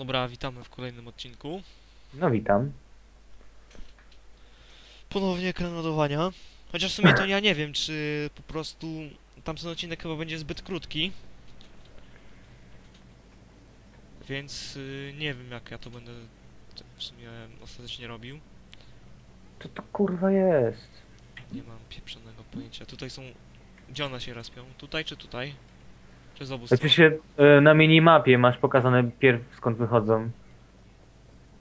Dobra, witamy w kolejnym odcinku. No witam. Ponownie ekran ładowania. Chociaż w sumie to ja nie wiem, czy po prostu tamten odcinek chyba będzie zbyt krótki. Więc y, nie wiem jak ja to będę w sumie ostatecznie robił. Co to kurwa jest? Nie mam pieprzonego pojęcia. Tutaj są... Gdzie one się respią? Tutaj czy tutaj? Czy z obu stron? Znaczy się e, na minimapie masz pokazane pierw skąd wychodzą.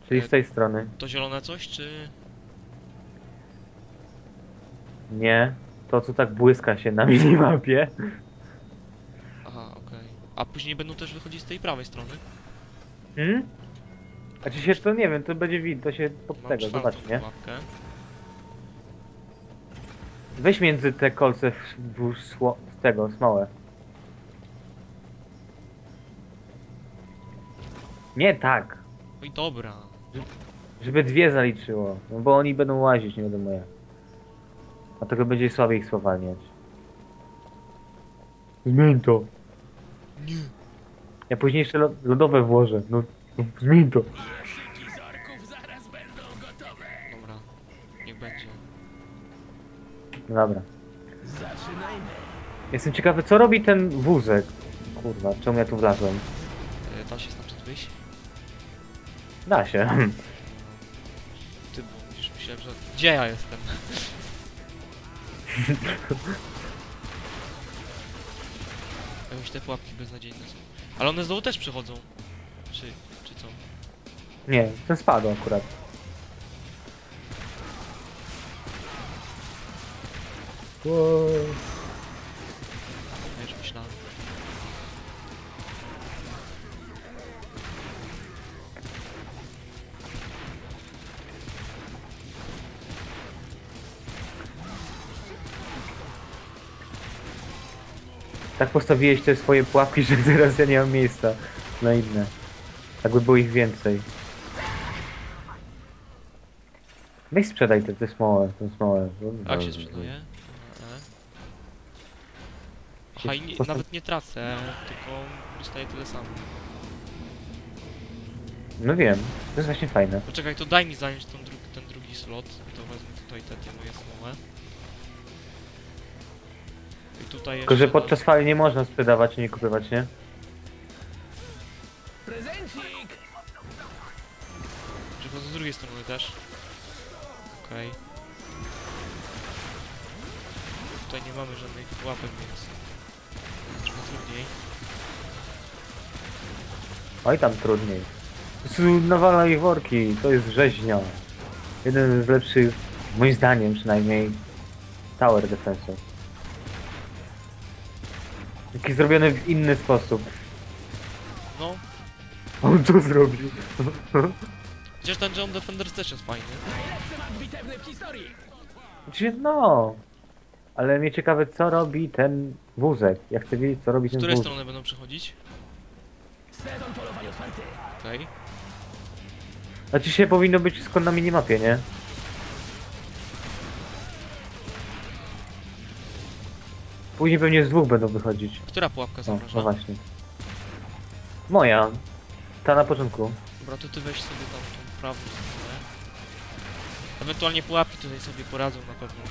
Czyli E, z tej strony. To zielone coś, czy... Nie. To co tak błyska się na minimapie. Aha, okej. A później będą też wychodzić z tej prawej strony. Hmm? A czy się to nie wiem, to będzie widać, to się pod Mam tego, czwartą zobacz, nie? pułapkę. Weź między te kolce w, w, sło, w tego, smołę. Nie tak, Oj, dobra. żeby dwie zaliczyło. No bo oni będą łazić, nie wiadomo jak. A tego będzie słabiej ich spowalniać. Zmień to. Nie. Ja później jeszcze lo- lodowe włożę. No, no zmień to. Dobra. Niech będzie. No dobra. Jestem ciekawy, co robi ten wózek. Kurwa, czemu ja tu wlazłem? E, Da się stamtąd wyjść? Da się. Ty, bo widzisz, myślałem, że... Gdzie ja jestem? Jakoś te pułapki beznadziejne są. Ale one z dołu też przychodzą. Czy... czy co? Nie, ten spadł akurat. Ja Tak postawiłeś te swoje pułapki, że teraz ja nie mam miejsca na inne. Jakby było ich więcej. Weź sprzedaj te, te smołę, tę smołę. Jak się sprzedaje? E. Aha, i nie, nawet nie tracę, tylko dostaję tyle samo. No wiem, to jest właśnie fajne. Poczekaj, to daj mi zająć ten, dru ten drugi slot. To wezmę tutaj te, te moje smołe. I tutaj Tylko, że jeszcze podczas fali nie można sprzedawać i nie kupywać, nie? Prezencik! Czy to z drugiej strony też? Okej. Tutaj nie mamy żadnych pułapek, więc... Trochę trudniej. Oj tam trudniej. Po prostu nawala ich worki, to jest rzeźnia. Jeden z lepszych, moim zdaniem przynajmniej, tower defense. Taki zrobiony w inny sposób. No, On to zrobił. chociaż Dungeon Defender też jest fajny. Najlepszy mat bitewny w historii! Znaczy, no. Ale mnie ciekawe, co robi ten wózek. Ja chcę wiedzieć, co robi Z ten której wózek. strony będą przechodzić? Sezon polowań otwarty! Okej. Znaczy się powinno być skąd na minimapie, nie? Później pewnie z dwóch będą wychodzić. Która pułapka No, no właśnie. Moja. Ta na początku. Dobra, to ty weź sobie tam tą prawą stronę. Ewentualnie pułapki tutaj sobie poradzą na pewno.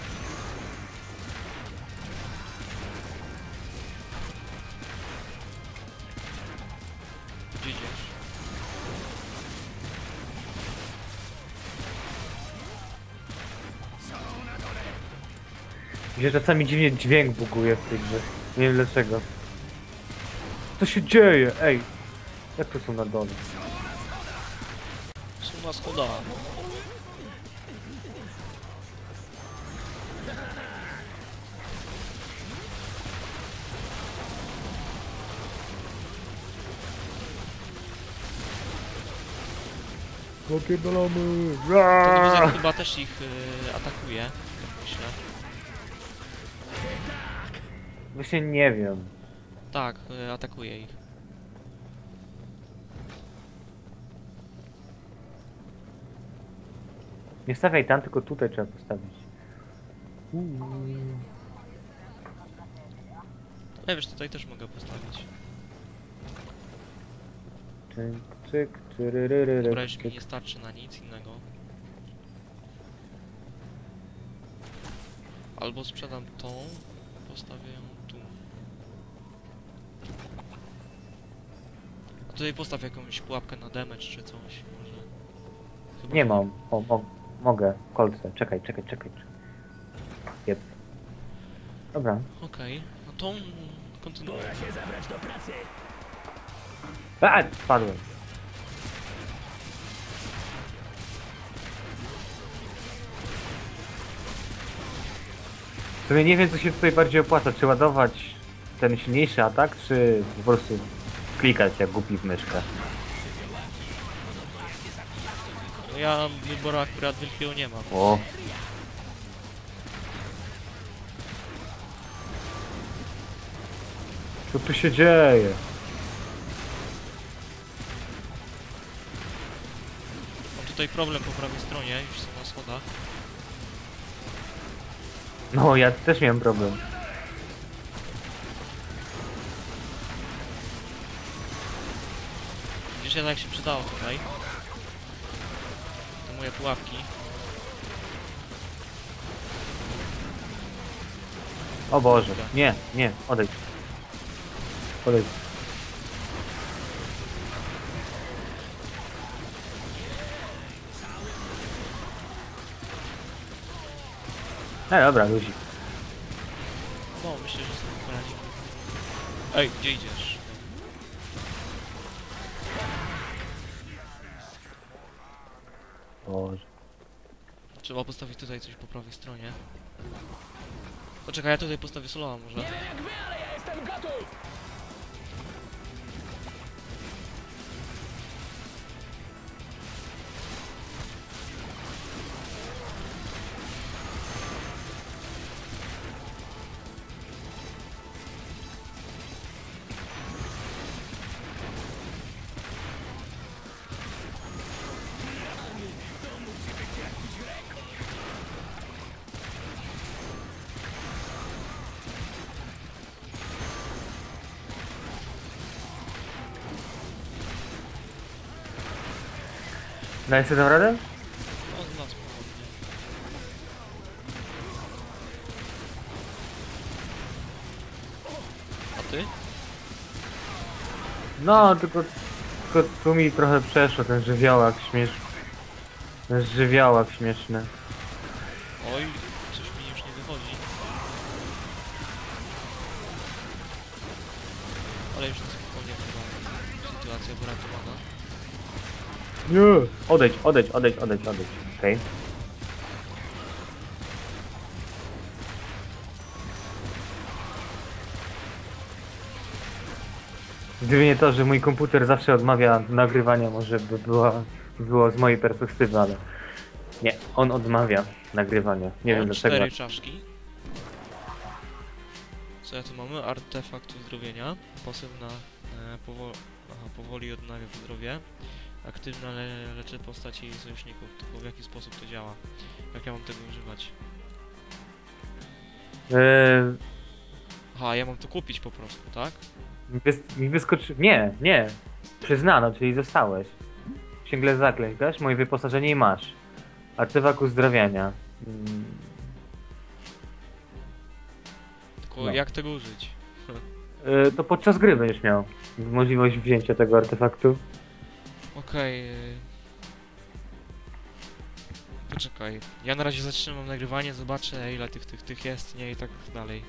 Się czasami dziwnie dźwięk buguje w tej grze. Nie wiem dlaczego. Co się dzieje? Ej! Jak to są na dole? Są na schodach. Jakie balamy! Chyba też ich y, atakuje, tak myślę. Właśnie nie wiem. Tak, y, atakuje ich. Nie stawiaj tam, tylko tutaj trzeba postawić. Ale wiesz, tutaj też mogę postawić. Cyk, cyk, tyryryryry, Dobra, już mi nie starczy na nic innego. Albo sprzedam tą, postawię ją tu. Tutaj postaw jakąś pułapkę na damage czy coś, może. Chyba Nie mam. O, mo mogę. Kolce. Czekaj, czekaj, czekaj. Jep. Dobra. Okej, no tą kontynuuję. Pora się zabrać do pracy. A, spadłem. W sumie nie wiem, co się tutaj bardziej opłaca. Czy ładować ten silniejszy atak, czy po prostu klikać jak głupi w myszkę. No ja wyboru akurat wielkiego nie mam. O. Co tu się dzieje? Mam tutaj problem po prawej stronie, już są na schodach. No, ja też miałem problem. Widzisz, jednak się przydało tutaj. Te moje pułapki. O Boże. Nie, nie, odejdź. Odejdź. E, dobra, luzik. No, myślę, że sobie poradzimy. Ej, gdzie idziesz? Boże. Trzeba postawić tutaj coś po prawej stronie. Poczekaj, ja tutaj postawię solowa może. Dajesz sobie tam radę? No. A ty? No, tylko, tylko tu mi trochę przeszło ten żywiołak śmieszny. Ten żywiołak śmieszny. Oj, coś mi już nie wychodzi. Ale już na spokojnie chyba sytuacja wyratowana. Nie. Odejdź, odejdź, odejdź, odejdź, odejdź. Okej. Gdyby nie to, że mój komputer zawsze odmawia nagrywania, może by była, było z mojej perspektywy, ale nie, on odmawia nagrywania. Nie wiem dlaczego. cztery czaszki. Co ja tu mamy? Artefakt uzdrowienia. Pasywna e, powo aha, powoli odnawia zdrowie. Aktywna le leczy postaci i sojuszników. Tylko w jaki sposób to działa? Jak ja mam tego używać? Eee, Aha, ja mam to kupić po prostu, tak? mi, wys mi wyskoczy... Nie, nie. Przyznano, czyli zostałeś. Księgle zaklęć, dasz moje wyposażenie i masz. Artefakt uzdrawiania. Mm, Tylko No. jak tego użyć? E, to podczas gry będziesz miał możliwość wzięcia tego artefaktu. Okej. y. Poczekaj. Ja na razie zatrzymam nagrywanie, zobaczę ile tych, tych, tych jest, nie i tak dalej.